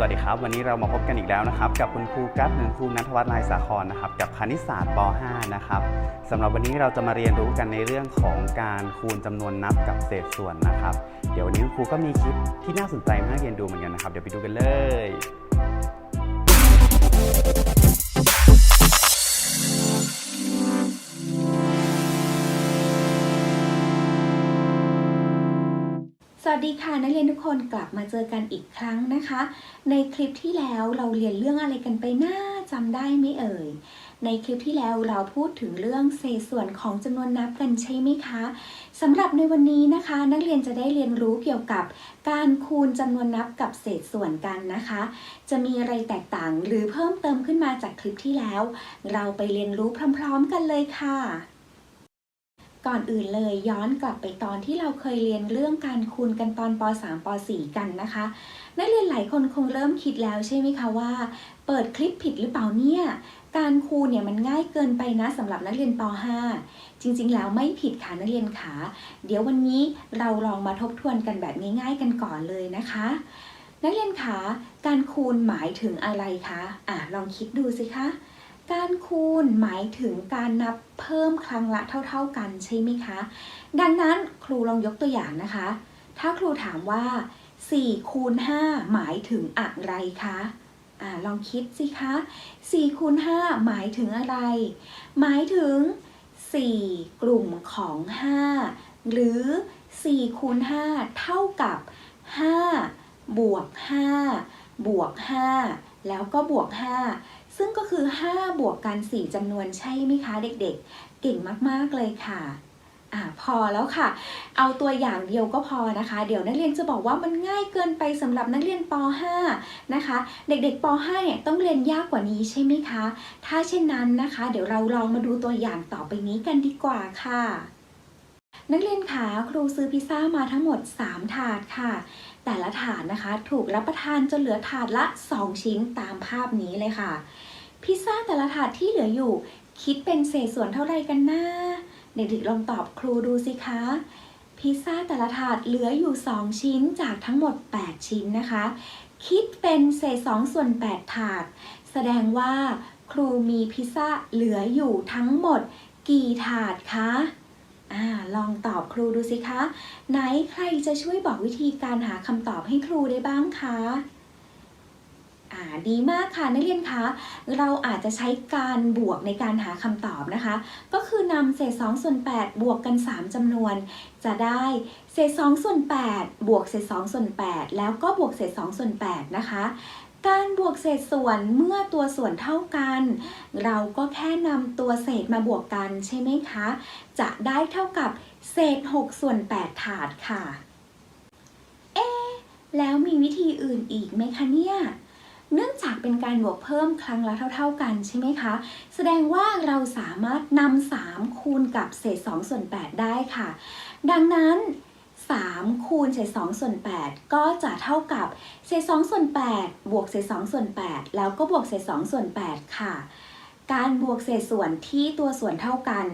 สวัสดีครับ วันนี้เรามาพบกันอีกแล้วนะครับ กับคุณครูกัตหรือครูนัทวัฒน์ลายสาครนะครับ กับคณิตศาสตร์ป .5 นะครับสำหรับวันนี้เราจะมาเรียนรู้กันในเรื่องของการคูณจำนวนนับกับเศษส่วนนะครับ เดี๋ยววันนี้คุณครูก็มีคลิปที่น่าสนใจมาให้เรียนดูเหมือนกันนะครับ เดี๋ยวไปดูกันเลย วัสดีค่ะนักเรียนทุกคนกลับมาเจอกันอีกครั้งนะคะ ในคลิปที่แล้วเราเรียนเรื่องอะไรกันไปน่าจำได้ไหมเอ่ย ในคลิปที่แล้วเราพูดถึงเรื่องเศษส่วนของจำนวนนับกันใช่ไหมคะสำหรับในวันนี้นะคะ นักเรียนจะได้เรียนรู้เกี่ยวกับการคูณจำนวนนับกับเศษส่วนกันนะคะ จะมีอะไรแตกต่างหรือเพิ่มเติมขึ้นมาจากคลิปที่แล้ว เราไปเรียนรู้พร้อม ๆ กันเลยค่ะ ก่อนอื่นเลยย้อนกลับไปตอนที่เราเคยเรียนเรื่องการคูณกันตอนป .3 ป .4 กันนะคะ นักเรียนหลายคนคงเริ่มคิดแล้วใช่ไหมคะว่า เปิดคลิปผิดหรือเปล่าเนี่ยการคูณเนี่ยมันง่ายเกินไปนะสำหรับนักเรียนป .5 จริงๆ แล้วไม่ผิดค่ะนักเรียนขา เดี๋ยววันนี้เราลองมาทบทวนกันแบบง่ายๆ กันก่อนเลยนะคะ นักเรียนขาการคูณหมายถึงอะไรคะอะลองคิดดูสิคะ การคูณหมายถึงการนับเพิ่มครั้งละเท่า ๆกันใช่ไหมคะ ดังนั้นครูลองยกตัวอย่างนะคะ ถ้าครูถามว่า 4 คูณ 5 หมายถึงอะไรคะอลองคิดสิคะ4คูณ 5 หมายถึงอะไร หมายถึง 4 กลุ่มของ 5 หรือ4คูณ 5 เท่ากับ 5 บวก 5 บวก 5 แล้วก็บวก 5 ซึ่งก็คือ 5 บวกกัน 4จำนวนใช่ไหมคะเด็กๆ เก่งมากๆเลยค่ะอ่าพอแล้วค่ะ เอาตัวอย่างเดียวก็พอนะคะ เดี๋ยวนักเรียนจะบอกว่ามันง่ายเกินไปสำหรับนักเรียนป .5 นะคะ เด็กๆป .5 เนี่ยต้องเรียนยากกว่านี้ใช่ไหมคะ ถ้าเช่นนั้นนะคะ เดี๋ยวเราลองมาดูตัวอย่างต่อไปนี้กันดีกว่าค่ะ นักเรียนขาครูซื้อพิซซ่ามาทั้งหมด 3 ถาดค่ะ แต่ละถาดนะคะ ถูกรับประทานจนเหลือถาดละ 2 ชิ้นตามภาพนี้เลยค่ะ พิซซ่าแต่ละถาดที่เหลืออยู่ คิดเป็นเศษส่วนเท่าไรกันนะเด็กๆลองตอบครูดูสิคะพิซซ่าแต่ละถาดเหลืออยู่ 2 ชิ้นจากทั้งหมด 8 ชิ้นนะคะ คิดเป็นเศษ2ส่วน 8 ถาด แสดงว่า ครูมีพิซซ่าเหลืออยู่ทั้งหมด กี่ถาดคะ อ่าลองตอบครูดูสิคะ ไหนใครจะช่วยบอกวิธีการหาคำตอบให้ครูได้บ้างคะอ่าดีมากค่ะนักเรียนคะเราอาจจะใช้การบวกในการหาคำตอบนะคะ ก็คือนำเศษ2ส่วน8บวกกัน 3จำนวน จะได้เศษ2ส่วน8บวกเศษ2ส่วน8แล้วก็บวกเศษ2ส่วน8นะคะ การบวกเศษส่วนเมื่อตัวส่วนเท่ากัน เราก็แค่นำตัวเศษมาบวกกันใช่ไหมคะ จะได้เท่ากับเศษ 6 ส่วน 8 ถาดค่ะ เอ๊แล้วมีวิธีอื่นอีกไหมคะเนี่ยเนื่องจากเป็นการบวกเพิ่มครั้งละเท่า ๆ กันใช่ไหมคะ แสดงว่าเราสามารถนำ3คูณกับเศษ 2 ส่วน 8 ได้ค่ะ ดังนั้น 3 คูณเศษ2ส่วน 8 ก็จะเท่ากับเศษ2ส่วน 8 บวกเศษ2ส่วน 8 แล้วก็บวกเศษ2ส่วน 8 ค่ะ การบวกเศษส่วนที่ตัวส่วนเท่ากัน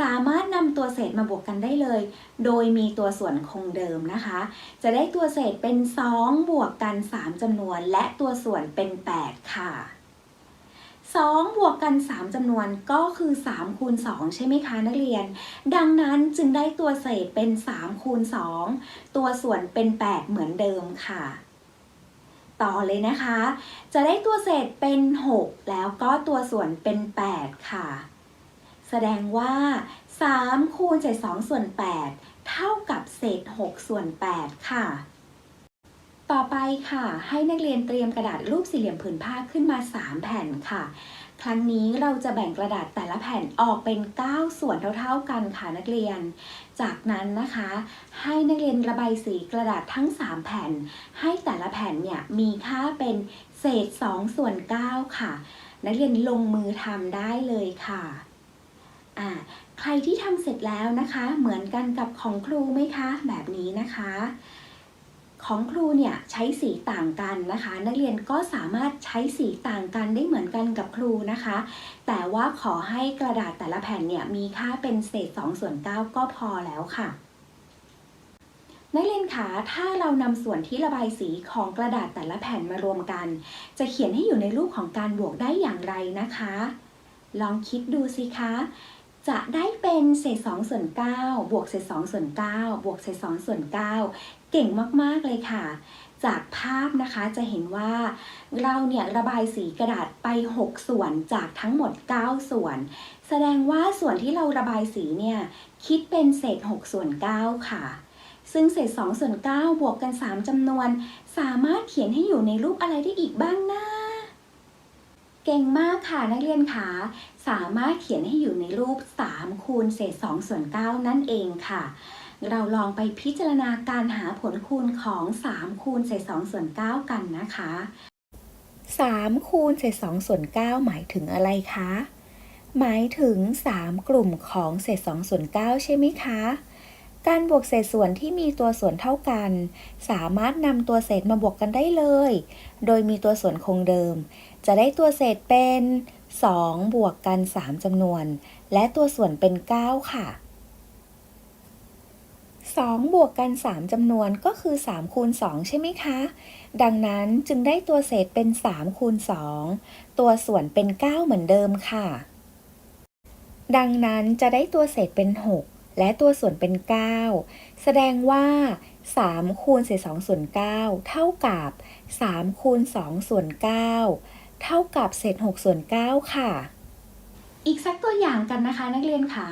สามารถนำตัวเศษมาบวกกันได้เลย โดยมีตัวส่วนคงเดิมนะคะ จะได้ตัวเศษเป็น 2 บวกกัน 3จำนวน และตัวส่วนเป็น 8 ค่ะ 2 บวกกัน 3จำนวนก็คือ 3 คูณ 2 ใช่ไหมคะนักเรียน ดังนั้นจึงได้ตัวเศษเป็น 3 คูณ 2 ตัวส่วนเป็น 8 เหมือนเดิมค่ะ ต่อเลยนะคะ จะได้ตัวเศษเป็น 6 แล้วก็ตัวส่วนเป็น 8 ค่ะ แสดงว่า 3 คูณเศษ2ส่วน 8 เท่ากับเศษ 6 ส่วน 8 ค่ะ ต่อไปค่ะ ให้นักเรียนเตรียมกระดาษรูปสี่เหลี่ยมผืนผ้าขึ้นมา 3 แผ่นค่ะ ครั้งนี้เราจะแบ่งกระดาษแต่ละแผ่นออกเป็น 9 ส่วนเท่าๆกันค่ะนักเรียน จากนั้นนะคะ ให้นักเรียนระบายสีกระดาษทั้ง 3 แผ่น ให้แต่ละแผ่นเนี่ยมีค่าเป็นเศษ 2 ส่วน 9 ค่ะ นักเรียนลงมือทำได้เลยค่ะอ่าใครที่ทำเสร็จแล้วนะคะ เหมือนกันกับของครูไหมคะ แบบนี้นะคะ ของครูเนี่ยใช้สีต่างกันนะคะ นักเรียนก็สามารถใช้สีต่างกันได้เหมือนกันกับครูนะคะ แต่ว่าขอให้กระดาษแต่ละแผ่นเนี่ยมีค่าเป็นเศษ2ส่วน9ก็พอแล้วค่ะนักเรียนคะถ้าเรานำส่วนที่ระบายสีของกระดาษแต่ละแผ่นมารวมกัน จะเขียนให้อยู่ในรูปของการบวกได้อย่างไรนะคะ ลองคิดดูสิคะ จะได้เป็นเศษ2ส่วน9บวกเศษ2ส่วน9บวกเศษ2ส่วน9เก่งมากๆเลยค่ะ จากภาพนะคะจะเห็นว่าเราเนี่ยระบายสีกระดาษไป 6 ส่วนจากทั้งหมด 9 ส่วน แสดงว่าส่วนที่เราระบายสีเนี่ยคิดเป็นเศษ 6 ส่วน 9 ค่ะซึ่งเศษ2ส่วน9บวกกัน 3จำนวน สามารถเขียนให้อยู่ในรูปอะไรได้อีกบ้างนะ เก่งมากค่ะนักเรียนคะสามารถเขียนให้อยู่ในรูป 3 คูณเศษ2ส่วน9นั่นเองค่ะ เราลองไปพิจารณาการหาผลคูณของ 3 คูณเศษ2ส่วน9กันนะคะ 3 คูณเศษ2ส่วน9หมายถึงอะไรคะ หมายถึง 3 กลุ่มของเศษ2ส่วน9ใช่ไหมคะ การบวกเศษส่วนที่มีตัวส่วนเท่ากัน สามารถนำตัวเศษมาบวกกันได้เลย โดยมีตัวส่วนคงเดิม จะได้ตัวเศษเป็น 2 บวกกัน 3จำนวน และตัวส่วนเป็น 9 ค่ะ 2 บวกกัน 3จำนวนก็คือ 3 คูณ 2 ใช่ไหมคะ ดังนั้นจึงได้ตัวเศษเป็น 3 คูณ 2 ตัวส่วนเป็น 9 เหมือนเดิมค่ะ ดังนั้นจะได้ตัวเศษเป็น 6 และตัวส่วนเป็น 9 แสดงว่า 3 คูณเศษ2ส่วน 9 เท่ากับ 3 คูณ2ส่วน 9 เท่ากับเศษ6ส่วน 9 ค่ะ อีกสักตัวอย่างกันนะคะนักเรียนคะ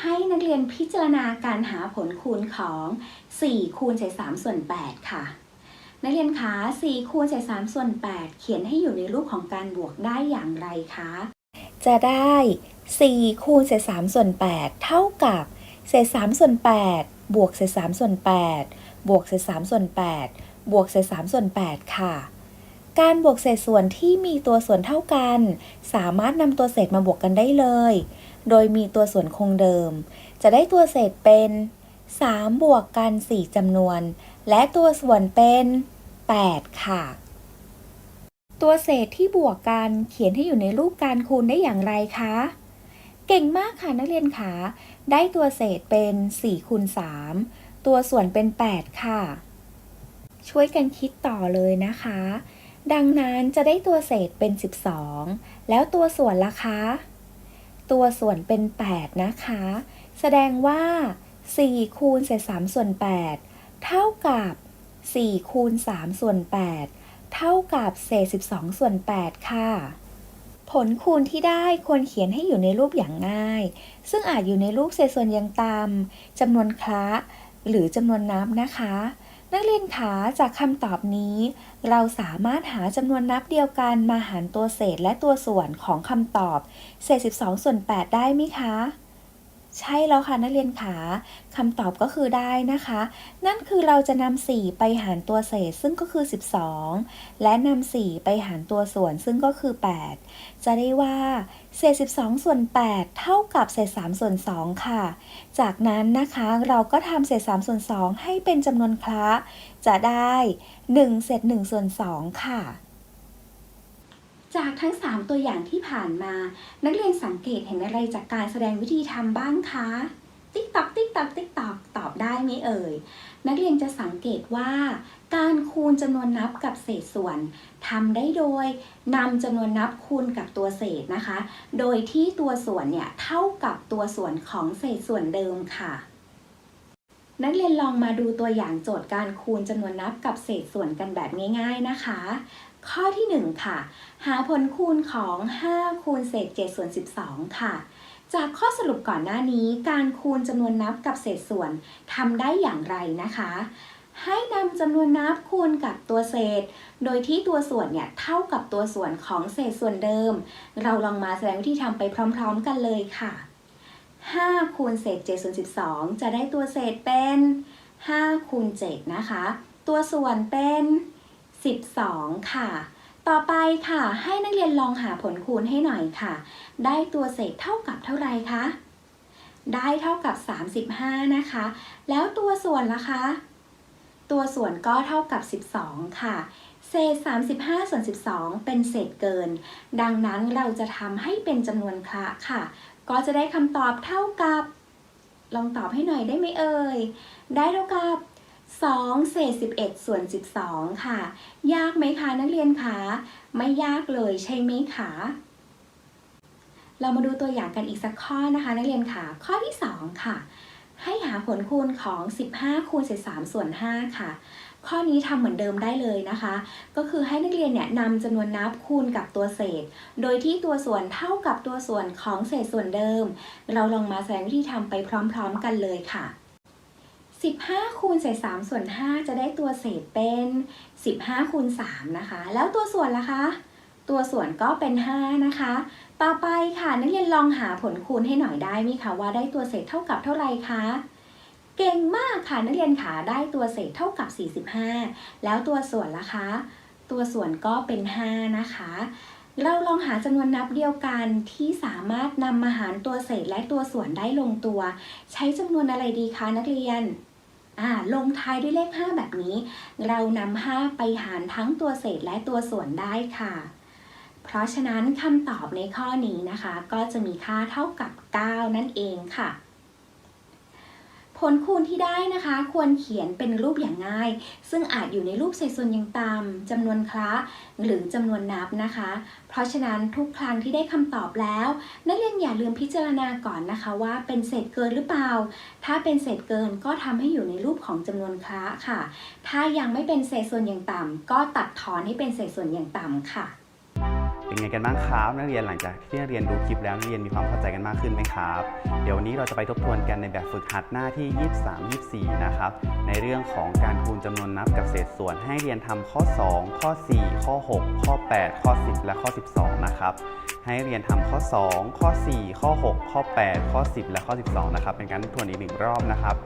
ให้นักเรียนพิจารณาการหาผลคูณของ 4 คูณเศษ3ส่วน 8 ค่ะ นักเรียนคะ 4 คูณเศษ3ส่วน 8 เขียนให้อยู่ในรูปของการบวกได้อย่างไรคะ จะได้4คูณเศษ3ส่วน 8 เท่ากับเศษ3ส่วน 8 บวกเศษ3ส่วน 8 บวกเศษ3ส่วน 8 บวกเศษ3ส่วน 8 ค่ะ การบวกเศษส่วนที่มีตัวส่วนเท่ากัน สามารถนำตัวเศษมาบวกกันได้เลย โดยมีตัวส่วนคงเดิม จะได้ตัวเศษเป็น 3 บวกกัน 4จำนวน และตัวส่วนเป็น 8 ค่ะ ตัวเศษที่บวกกันเขียนให้อยู่ในรูปการคูณได้อย่างไรคะ เก่งมากค่ะนักเรียนคะได้ตัวเศษเป็น4คูณ3ตัวส่วนเป็น 8 ค่ะ ช่วยกันคิดต่อเลยนะคะ ดังนั้นจะได้ตัวเศษเป็น 12 แล้วตัวส่วนล่ะคะ ตัวส่วนเป็น 8 นะคะ แสดงว่า 4 คูณเศษ3ส่วน 8 เท่ากับ 4 คูณ3ส่วน 8 เท่ากับเศษ 12 ส่วน 8 ค่ะ ผลคูณที่ได้ควรเขียนให้อยู่ในรูปอย่างง่าย ซึ่งอาจอยู่ในรูปเศษส่วนยังต่ำจำนวนคละหรือจำนวนนับนะคะ นักเรียนคะจากคำตอบนี้ เราสามารถหาจำนวนนับเดียวกันมาหารตัวเศษและตัวส่วนของคำตอบ เศษ 12 ส่วน 8 ได้ไหมคะ ใช่แล้วค่ะนักเรียนขาคำตอบก็คือได้นะคะ นั่นคือเราจะนำ4ไปหารตัวเศษซึ่งก็คือ 12 และนำ4ไปหารตัวส่วนซึ่งก็คือ 8 จะได้ว่าเศษ 12 ส่วน 8 เท่ากับเศษ 3 ส่วน 2 ค่ะ จากนั้นนะคะเราก็ทำเศษ 3 ส่วน 2 ให้เป็นจำนวนคละจะได้ 1 เศษ 1 ส่วน 2 ค่ะ จากทั้ง 3 ตัวอย่างที่ผ่านมา นักเรียนสังเกตเห็นอะไรจากการแสดงวิธีทำบ้างคะ ติ๊กตอกติ๊กตอกติ๊กตอกตอบได้ไหมเอ่ย นักเรียนจะสังเกตว่า การคูณจำนวนนับกับเศษส่วนทำได้โดยนำจำนวนนับคูณกับตัวเศษนะคะ โดยที่ตัวส่วนเนี่ยเท่ากับตัวส่วนของเศษส่วนเดิมค่ะนักเรียนลองมาดูตัวอย่างโจทย์การคูณจำนวนนับกับเศษส่วนกันแบบง่าย ๆนะคะ ข้อที่ 1 ค่ะ หาผลคูณของ 5 คูณเศษ7ส่วน 12 ค่ะ จากข้อสรุปก่อนหน้านี้ การคูณจำนวนนับกับเศษส่วนทำได้อย่างไรนะคะ ให้นำจำนวนนับคูณกับตัวเศษ โดยที่ตัวส่วนเนี่ยเท่ากับตัวส่วนของเศษส่วนเดิม เราลองมาแสดงวิธีทำไปพร้อม ๆ กันเลยค่ะ 5 คูณเศษ7ส่วน12 จะได้ตัวเศษเป็น 5 คูณ7นะคะ ตัวส่วนเป็น 12 ค่ะ ต่อไปค่ะ ให้นักเรียนลองหาผลคูณให้หน่อยค่ะ ได้ตัวเศษเท่ากับเท่าไรคะ ได้เท่ากับ 35 นะคะ แล้วตัวส่วนล่ะคะ ตัวส่วนก็เท่ากับ 12 ค่ะ เศษ 35 ส่วน 12 เป็นเศษเกิน ดังนั้นเราจะทำให้เป็นจำนวนคละค่ะ ก็จะได้คำตอบเท่ากับ ลองตอบให้หน่อยได้ไหมเอ่ย ได้เท่ากับ 2เศษ11 ส่วน 12 ค่ะ ยากไหมคะนักเรียนคะไม่ยากเลยใช่ไหมคะเรามาดูตัวอย่างกันอีกสักข้อนะคะ นักเรียนค่ะ ข้อที่ 2 ค่ะ ให้หาผลคูณของ 15 คูณเศษ3ส่วน 5 ค่ะ ข้อนี้ทำเหมือนเดิมได้เลยนะคะ ก็คือให้นักเรียนเนี่ยนำจำนวนนับคูณกับตัวเศษ โดยที่ตัวส่วนเท่ากับตัวส่วนของเศษส่วนเดิม เราลองมาแสดงวิธีทำไปพร้อม ๆ กันเลยค่ะ 15คูณเศษ3ส่วน 5 จะได้ตัวเศษเป็น 15คูณ3นะคะ แล้วตัวส่วนล่ะคะ ตัวส่วนก็เป็น 5 นะคะ ต่อไปค่ะนักเรียนลองหาผลคูณให้หน่อยได้ไหมคะว่าได้ตัวเศษเท่ากับเท่าไหร่คะเก่งมากค่ะนักเรียนขาได้ตัวเศษเท่ากับ 45 แล้วตัวส่วนล่ะคะ ตัวส่วนก็เป็น 5 นะคะ เราลองหาจำนวนนับเดียวกันที่สามารถนำมาหารตัวเศษและตัวส่วนได้ลงตัว ใช้จำนวนอะไรดีคะนักเรียน อ่าลงท้ายด้วยเลข 5 แบบนี้ เรานำ5ไปหารทั้งตัวเศษและตัวส่วนได้ค่ะ เพราะฉะนั้นคำตอบในข้อนี้นะคะ ก็จะมีค่าเท่ากับ 9 นั่นเองค่ะ ผลคูณที่ได้นะคะ ควรเขียนเป็นรูปอย่างง่าย ซึ่งอาจอยู่ในรูปเศษส่วนอย่างต่ำจำนวนคละหรือจำนวนนับนะคะ เพราะฉะนั้นทุกครั้งที่ได้คำตอบแล้ว นักเรียนอย่าลืมพิจารณาก่อนนะคะว่าเป็นเศษเกินหรือเปล่า ถ้าเป็นเศษเกินก็ทำให้อยู่ในรูปของจำนวนคละค่ะ ถ้ายังไม่เป็นเศษส่วนอย่างต่ำก็ตัดทอนให้เป็นเศษส่วนอย่างต่ำค่ะ เป็นไงกันบ้างครับนักเรียนหลังจากที่นักเรียนดูคลิปแล้วนักเรียนมีความเข้าใจกันมากขึ้นไหมครับ เดี๋ยววันนี้เราจะไปทบทวนกันในแบบฝึกหัดหน้าที่ 23 24 นะครับ ในเรื่องของการคูณจำนวนนับกับเศษส่วนให้เรียนทำข้อ 2 ข้อ 4 ข้อ 6 ข้อ 8 ข้อ 10 และข้อ 12 นะครับให้เรียนทำข้อ 2 ข้อ 4 ข้อ 6 ข้อ 8 ข้อ 10 และข้อ 12 นะครับ เป็นการทบทวนอีกหนึ่งรอบนะครับ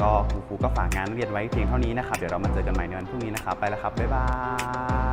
ก็ครูกูก็ฝากงานเรียนไว้เพียงเท่านี้นะครับ เดี๋ยวเรามาเจอกันใหม่ในวันพรุ่งนี้นะครับ ไปแล้วครับ บ๊ายบาย